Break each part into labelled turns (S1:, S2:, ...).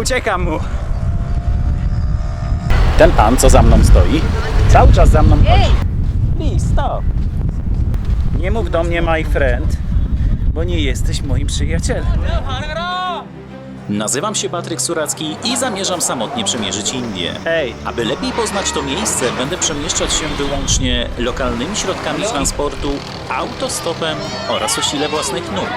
S1: Uciekam mu. Ten pan, co za mną stoi, cały czas za mną chodzi. Please, stop. Nie mów do mnie my friend, bo nie jesteś moim przyjacielem.
S2: Nazywam się Patryk Suracki i zamierzam samotnie przemierzyć Indię.
S1: Hej,
S2: Aby lepiej poznać to miejsce, będę przemieszczać się wyłącznie lokalnymi środkami transportu, autostopem oraz o sile własnych nóg.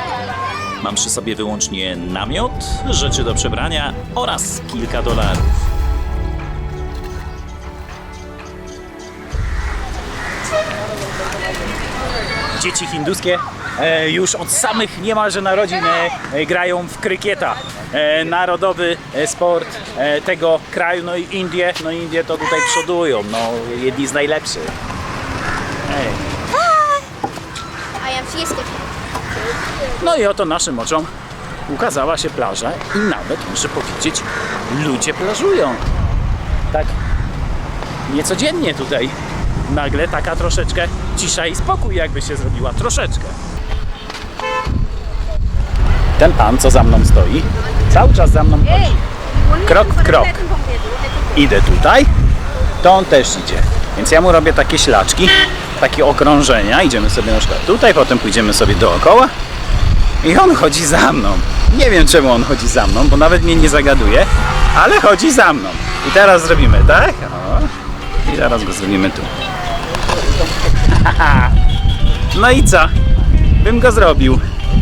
S2: Mam przy sobie wyłącznie namiot, rzeczy do przebrania oraz kilka dolarów.
S1: dzieci hinduskie e, już od samych niemalże narodzin e, grają w krykieta. E, narodowy sport e, tego kraju, no i Indie, no Indie to tutaj przodują, no jedni z najlepszych. Hej.
S3: I am Fiesta.
S1: No i oto naszym oczom ukazała się plaża i nawet, muszę powiedzieć, ludzie plażują. Tak niecodziennie tutaj. Nagle taka troszeczkę cisza i spokój jakby się zrobiła, troszeczkę. Ten pan, co za mną stoi, cały czas za mną chodzi. Krok w krok. Idę tutaj, to on też idzie. Więc ja mu robię takie ślaczki, takie okrążenia. Idziemy sobie na przykład tutaj, potem pójdziemy sobie dookoła i on chodzi za mną. Nie wiem czemu on chodzi za mną, bo nawet mnie nie zagaduje, ale chodzi za mną. I teraz zrobimy tak? O. I zaraz go zrobimy tu. No i co? Bym go zrobił.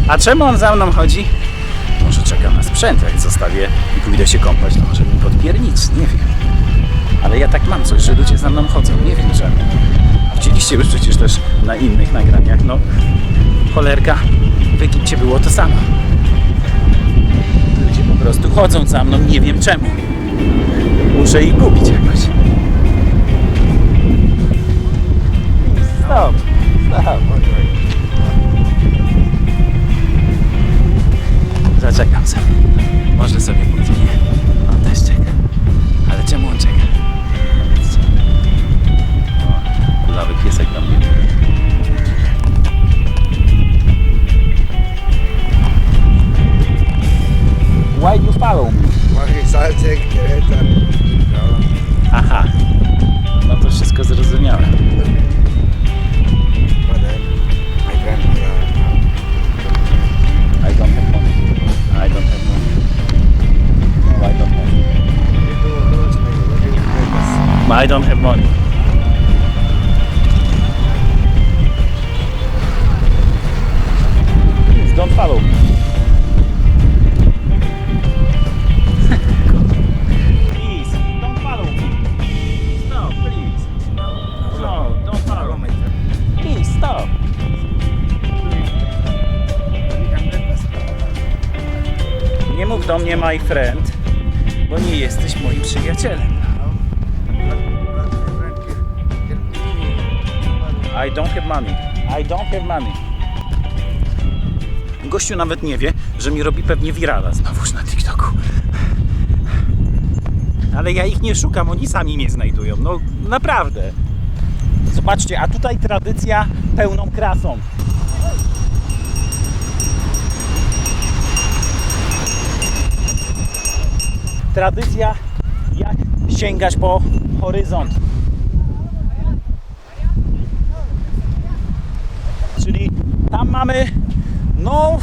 S1: A czemu on za mną chodzi? Może czeka na sprzęt, jak zostawię i pójdę się kąpać, to może mi podpiernic, nie wiem. Ale ja tak mam coś, że ludzie za mną chodzą, nie wiem czemu. Widzieliście już przecież też na innych nagraniach, no cholerka, w Egipcie było to samo. Ludzie po prostu chodzą za mną, nie wiem czemu. Muszę ich gubić jakoś. Stop, stop. Zaczekam sobie. Może sobie
S4: my friend,
S1: bo nie jesteś moim przyjacielem. I don't have money. I don't have money. Gościu nawet nie wie, że mi robi pewnie wirala znowuż na TikToku. Ale ja ich nie szukam, oni sami mnie znajdują. No naprawdę. Zobaczcie, a tutaj tradycja pełną krasą. Tradycja jak sięgać po horyzont. Czyli tam mamy, no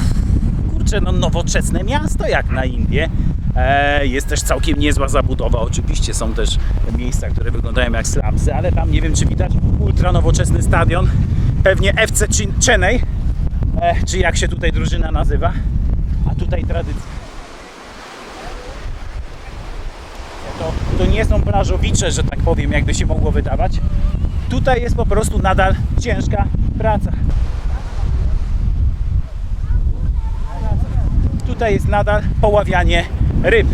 S1: kurczę, no nowoczesne miasto jak na Indie. E, jest też całkiem niezła zabudowa. Oczywiście są też miejsca, które wyglądają jak slumsy, ale tam nie wiem, czy widać ultra nowoczesny stadion. Pewnie FC Chennai, e, czy jak się tutaj drużyna nazywa. A tutaj tradycja. To, nie są plażowicze, że tak powiem, jakby się mogło wydawać. Tutaj jest po prostu nadal ciężka praca. Tutaj jest nadal poławianie ryb.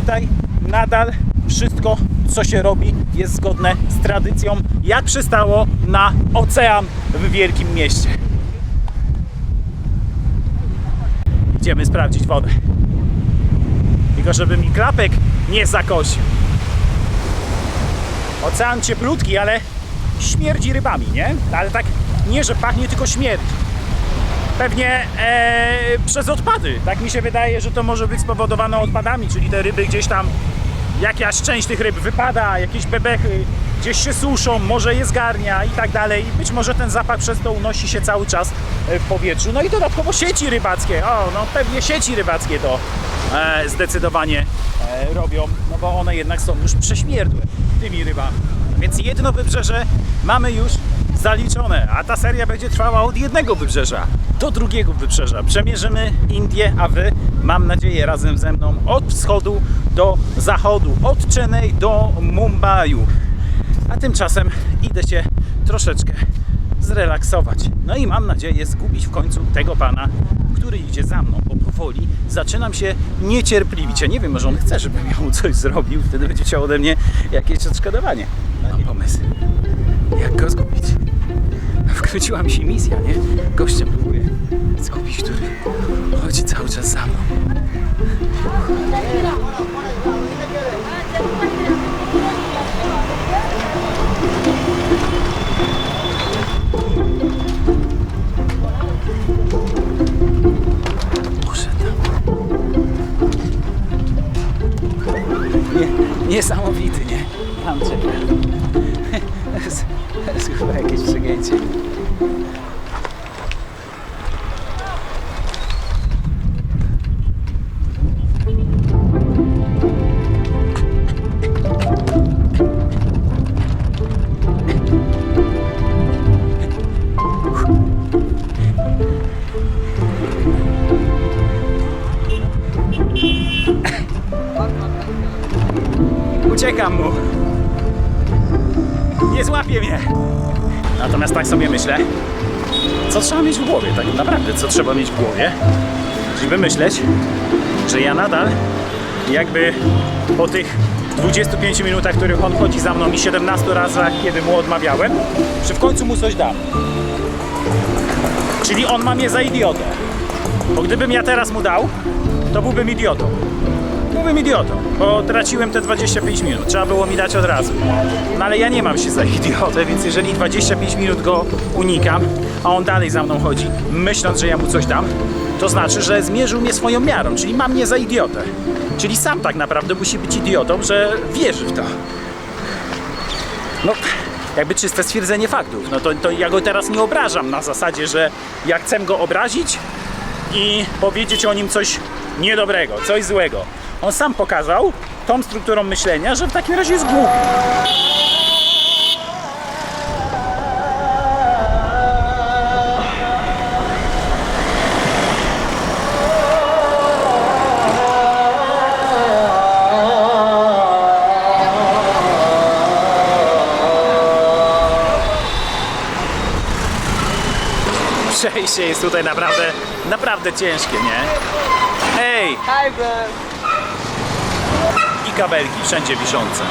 S1: Tutaj nadal wszystko, co się robi, jest zgodne z tradycją, jak przystało na ocean w wielkim mieście. Idziemy sprawdzić wodę. Tylko żeby mi klapek nie zakosił. Ocean cieplutki, ale śmierdzi rybami, nie? Ale tak nie, że pachnie, tylko śmierdzi. pewnie e, przez odpady. Tak mi się wydaje, że to może być spowodowane odpadami, czyli te ryby gdzieś tam, jakaś część tych ryb wypada, jakieś bebechy gdzieś się suszą, może je zgarnia i tak dalej. Być może ten zapach przez to unosi się cały czas e, w powietrzu. No i dodatkowo sieci rybackie. O, no pewnie sieci rybackie to e, zdecydowanie e, robią, no bo one jednak są już prześmierdłe tymi rybami. Więc jedno wybrzeże mamy już zaliczone, a ta seria będzie trwała od jednego wybrzeża do drugiego wybrzeża. Przemierzymy Indię, a Wy, mam nadzieję, razem ze mną od wschodu do zachodu, od Chennai do Mumbaiu. A tymczasem idę się troszeczkę zrelaksować. No i mam nadzieję zgubić w końcu tego pana, który idzie za mną, bo powoli zaczynam się niecierpliwić. Ja nie wiem, może on chce, żebym ja mu coś zrobił, wtedy będzie chciał ode mnie jakieś odszkodowanie. Mam pomysł. Jak go zgubić? Wkróciła mi się misja, nie? Gościa próbuję zgubić, który chodzi cały czas za mną. Niesamowity, nie? Złapie mnie. Natomiast tak sobie myślę, co trzeba mieć w głowie, tak naprawdę, co trzeba mieć w głowie, żeby myśleć, że ja nadal jakby po tych 25 minutach, których on chodzi za mną i 17 razach, kiedy mu odmawiałem, że w końcu mu coś dam. Czyli on ma mnie za idiotę. Bo gdybym ja teraz mu dał, to byłbym idiotą. Byłbym idiotą, bo traciłem te 25 minut. Trzeba było mi dać od razu. No ale ja nie mam się za idiotę, więc jeżeli 25 minut go unikam, a on dalej za mną chodzi, myśląc, że ja mu coś dam, to znaczy, że zmierzył mnie swoją miarą, czyli ma mnie za idiotę. Czyli sam tak naprawdę musi być idiotą, że wierzy w to. No, jakby czyste stwierdzenie faktów. No to, to ja go teraz nie obrażam na zasadzie, że ja chcę go obrazić i powiedzieć o nim coś niedobrego, coś złego. On sam pokazał tą strukturą myślenia, że w takim razie jest głupi. Przejście jest tutaj naprawdę, naprawdę ciężkie, nie? Ej!
S3: Hi, bro.
S1: Kabelki wszędzie wiszące.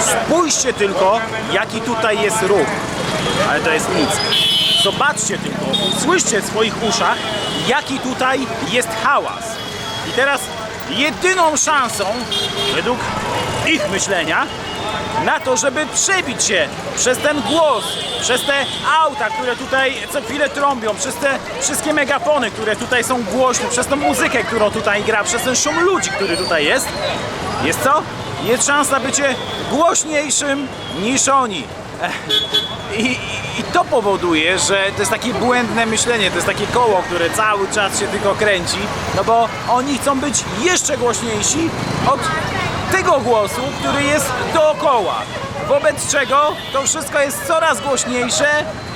S1: Spójrzcie tylko, jaki tutaj jest ruch. Ale to jest nic. Zobaczcie tylko, słyszcie w swoich uszach, jaki tutaj jest hałas. I teraz jedyną szansą, według ich myślenia, na to, żeby przebić się przez ten głos, przez te auta, które tutaj co chwilę trąbią, przez te wszystkie megafony, które tutaj są głośne, przez tą muzykę, którą tutaj gra, przez ten szum ludzi, który tutaj jest. Jest co? Jest szansa bycie głośniejszym niż oni. I, i, to powoduje, że to jest takie błędne myślenie, to jest takie koło, które cały czas się tylko kręci, no bo oni chcą być jeszcze głośniejsi od tego głosu, który jest dookoła. Wobec czego to wszystko jest coraz głośniejsze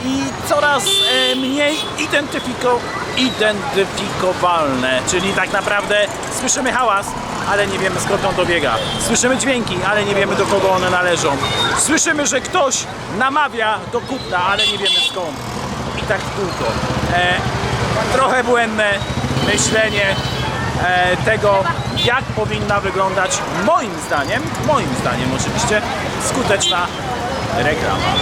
S1: i coraz e, mniej identyfiko, identyfikowalne. Czyli tak naprawdę słyszymy hałas, ale nie wiemy skąd on dobiega. Słyszymy dźwięki, ale nie wiemy do kogo one należą. Słyszymy, że ktoś namawia do kupna, ale nie wiemy skąd. I tak w kółko. E, trochę błędne myślenie e, tego, jak powinna wyglądać moim zdaniem, moim zdaniem oczywiście, skuteczna reklama.